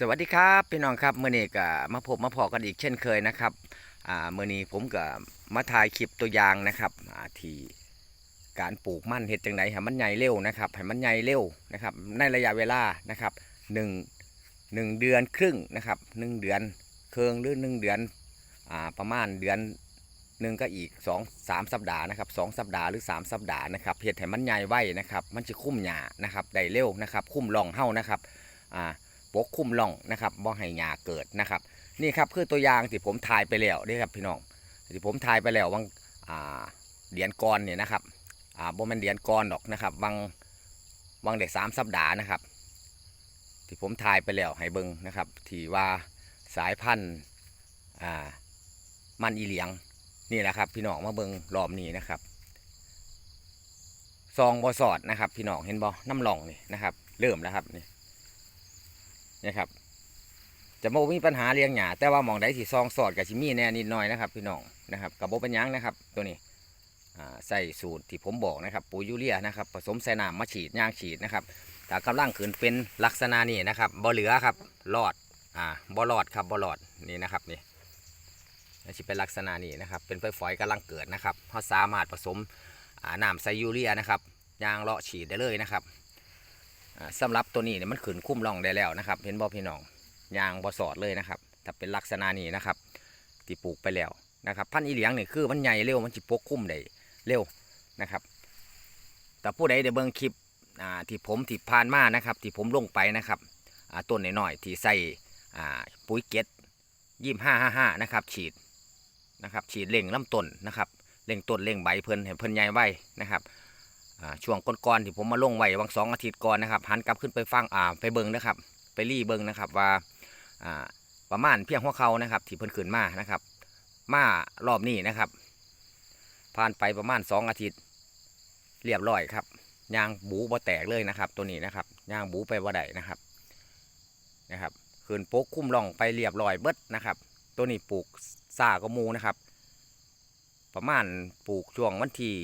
สวัสดีครับพี่น้องครับเมื่อนี้ก็มาพบมาพอกันอีกเช่นเคยนะครับเมื่อนี้ผมก็มาถ่ายคลิปตัวอย่างนะครับที่การปลูกมันเห็ดจังไหนให้มันใหญ่เร็วนะครับให้มันใหญ่เร็วนะครับ ในระยะเวลานะครับหนึ่งหนึ่งเดือนครึ่งนะครับหนึ่งเดือนเคืองหรือหนึ่งเดือนอประมาณเดือนหนึ่งก็อีกสองสามสัปดาห์นะครับสองสัปดาห์หรือสามสัปดาห์นะครับเห็ดให้มันใหญ่ไว้นะครับ มันจะคุ้มหญ้านะครับได้เร็วนะครับ คุ้มรองเฮ้านะครับอ่า กคลุมล่องนะครับบ่ให้หญ้าเกิดนะครับ นี่ครับคือตัวอย่างที่ผมถ่ายไปแล้วเด้ครับพี่น้องที่ผมถ่ายไปแล้ววังอ่าเดือนก่อนเนี่ยนะครับอ่าบ่แม่นเดือนก่อนดอกนะครับวังวังได้สามสัปดาห์นะครับ ที่ผมถ่ายไปแล้วให้เบิ่งนะครับที่ว่าสายพันธุ์อ่ามันอีเหลียงนี่แหละครับพี่น้องมาเบิ่งรอบนี้นะครับซองบอสอดนะครับ พี่น้องเห็นบอน้ำหลองนี่นะครับ เริ่มแล้วครับนี่ นะครับจะบ่มีปัญหาเลี้ยงหญ้าแต่ว่าหมองใดที่ซองสอดกับชิมีแน่นิดหน่อยนะครับ พี่น้องนะครับกับโบเป็นหยังนะครับ ตัวนี้ใส่สูตรที่ผมบอกนะครับปุ๋ยยูเรียนะครับผสมใส่น้ำมาฉีดย่างฉีดนะครับถ้ากำลังขืนเป็นลักษณะนี้นะครับบ่เหลือครับรอดอ่าบ่รอดครับบ่รอดนี่นะครับนี่จะเป็นลักษณะนี้นะครับ เป็นไฟฝอยกำลังเกิดนะครับเขาสามารถผสมน้ำใส่ยูเรียนะครับยางเลาะฉีดได้เลยนะครับ อ่าสำหรับตัวนี้เนี่ยมันขืนคุ้มร่องได้แล้วนะครับ เห็นบ่พี่น้องยางบ่สอดเลยนะครับถ้าเป็นลักษณะนี้นะครับที่ปลูกไปแล้วนะครับ พันอีเหลียงเนี่ยคือมันใหญ่เร็วมันจิปกคุ้มได้เร็วนะครับ แต่ผู้ใดได้เบิ่งคลิปที่ผมที่ผ่านมานะครับ ที่ผมลงไปนะครับต้นน้อยๆที่ใส่ปุ๋ยเก็ดยี่ห้าห้าห้านะครับ ฉีดนะครับ ฉีดเล่งลำต้นนะครับเล่งต้นเล่งใบเพิ่นให้เพิ่นใหญ่ไว้นะครับ ช่วงก่อนๆที่ผมมาลงไว้วังสองอาทิตย์ก่อนนะครับหันกลับขึ้นไปฟังอ่าไปเบิ้งนะครับ ไปรีเบิ้งนะครับว่าอ่าประมาณเพียงหัวเขานะครับ ที่เพิ่นขึ้นมานะครับ มารอบนี้นะครับผ่านไปประมาณสองอาทิตย์ เรียบร้อยครับยางบูบ่แตกเลยนะครับ ตัวนี้นะครับยางบูไปบ่ได้นะครับนะครับขึ้นโป๊กคุ้มร่องไปเรียบร้อยเบิดนะครับ ตัวนี้ปลูกซาก็มูนะครับ ประมาณปลูกช่วงวันที่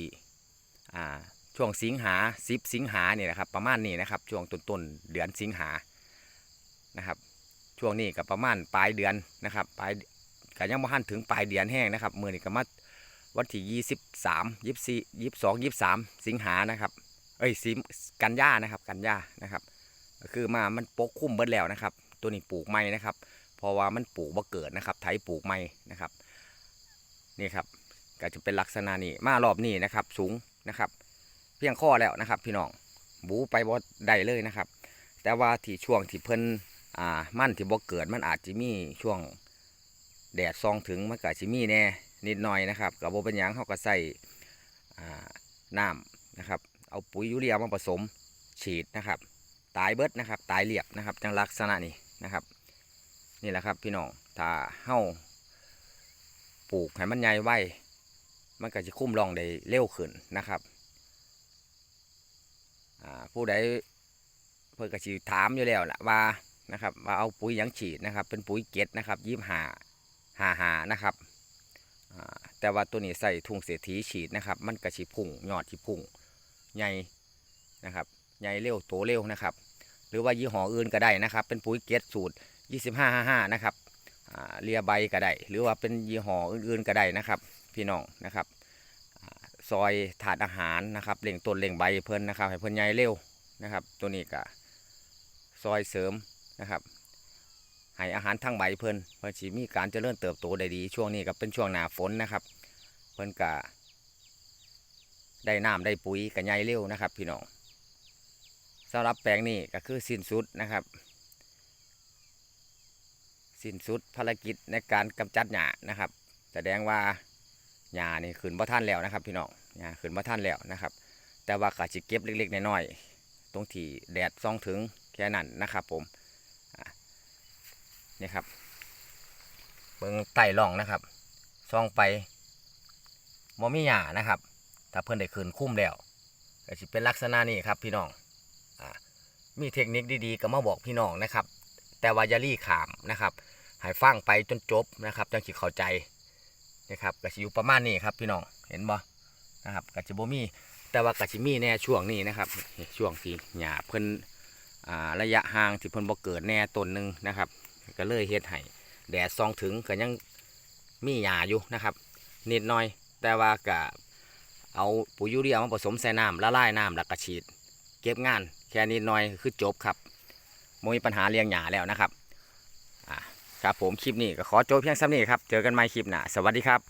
อ่า ช่วงสิงหาสิบสิงหาเนี่ยนะครับ ประมาณนี้นะครับ ช่วงต้นต้นเดือนสิงหานะครับ ช่วงนี้ก็ประมาณปลายเดือนนะครับปลายก็ยังไม่ทันถึงปลายเดือนแห้งนะครับมือนี้ก็มาวันที่ยี่สิบสามยี่สี่ยี่สองยี่สามสิงหานะครับ เอ้ยสิกันยานะครับ กันยานะครับคือมามันปกคลุมเบิดแล้วนะครับ ตัวนี้ปลูกใหม่นะครับ เพราะว่ามันปลูกบ่เกิดนะครับ ไถปลูกใหม่นะครับนี่ครับ ก็จะเป็นลักษณะนี้มารอบนี้นะครับ สูงนะครับ เพียงข้อแล้วนะครับ พี่น้องบูไปบ่ได้เลยนะครับ แต่ว่าที่ช่วงที่เพิ่นอ่ามั่นที่บ่เกิดมันอาจจะมีช่วงแดดซองถึงมันก็สิมีแน่นิดหน่อยนะครับกับบเป็นหยังเขาก็ใส่อ่าน้ำนะครับ เอาปุ๋ยยูเรียมาผสมฉีดนะครับ ตายเบิดนะครับ ตายเรียบนะครับจังลักษณะนี้นะครับ นี่แหละครับพี่น้องถ้าเฮาปลูกให้มันใหญ่ไว้ มันก็จะคุ้มรองได้เร็วขึ้นนะครับ ผู้ใดเพื่อกระชีถามอยู่แล้วล่ะว่านะครับว่าเอาปุ๋ยยังฉีดนะครับ เป็นปุ๋ยเก็ดนะครับยี่หาหาหานะครับแต่ว่าตัวนี้ใส่ทุ่งเศรษฐีฉีดนะครับ มันกระชีพุ่งยอดที่พุ่งใหญ่นะครับใหญ่เร็วโตเร็วนะครับ หรือว่ายี่ห้ออื่นก็ได้นะครับ เป็นปุ๋ยเก็ดสูตร 2555 นะครับเลียใบก็ได้หรือว่าเป็นยี่ห้ออื่นๆก็ได้นะครับ พี่น้องนะครับ ซอยถาดอาหารนะครับเล่งต้นเล่งใบเพิ่นนะครับ ให้เพิ่นใหญ่เร็วนะครับ ตัวนี้ก็ซอยเสริมนะครับให้อาหารทั้งใบเพิ่นเพื่อชีมีการเจริญเติบโตได้ดี ช่วงนี้ก็เป็นช่วงหน้าฝนนะครับ เพิ่นก็ได้น้ำได้ปุ๋ยก็ใหญ่เร็วนะครับ พี่น้องสำหรับแปลงนี้ก็คือสิ้นสุดนะครับ สิ้นสุดภารกิจในการกำจัดหญ้านะครับ แสดงว่า หญ้านี่ขึ้นบ่ท่านแล้วนะครับพี่น้องหญ้าขึ้นบ่ท่านแล้วนะครับ แต่ว่าก็สิเก็บเล็กๆน้อยๆตรงที่แดดส่องถึงแค่นั้นนะครับ ผมนี่ครับเบิ่งไต่ร่องนะครับส่องไปบ่มีหญ้านะครับ ถ้าเพิ่อนได้ขึ้นคุ้มแล้วก็สิเป็นลักษณะนี้ครับพี่น้องอมีเทคนิคดีๆ ก็มาบอกพี่น้องนะครับ แต่ว่าอย่าลี่ขามนะครับให้ฟังไปจนจบนะครับจังสิเข้าใจ นะครับกะชิอยู่ประมาณนี้ครับพี่น้องเห็นบ่นะครับกะชิบมีแต่ว่ากะชิมีแน่ช่วงนี้นะครับช่วงที่หญ้าเพิ่นระยะห่างที่เพิ่นบ่เกิดแน่ต้นหนึงนะครับ ก็เลยเฮ็ดให้แดดส่องถึงก็ยังมีหญ้าอยู่นะครับนิดหน่อยแต่ว่าก็เอาปุ๋ยยูเรียมาผสมใส่น้ำละลายน้ำแล้วก็ฉีด เก็บงานแค่นิดหน่อยคือจบครับไม่มีปัญหาเลี้ยงหญ้าแล้วนะครับ ครับผมคลิปนี้ก็ขอจบเพียงซ้ำนี้ครับ เจอกันใหม่คลิปหน้า สวัสดีครับ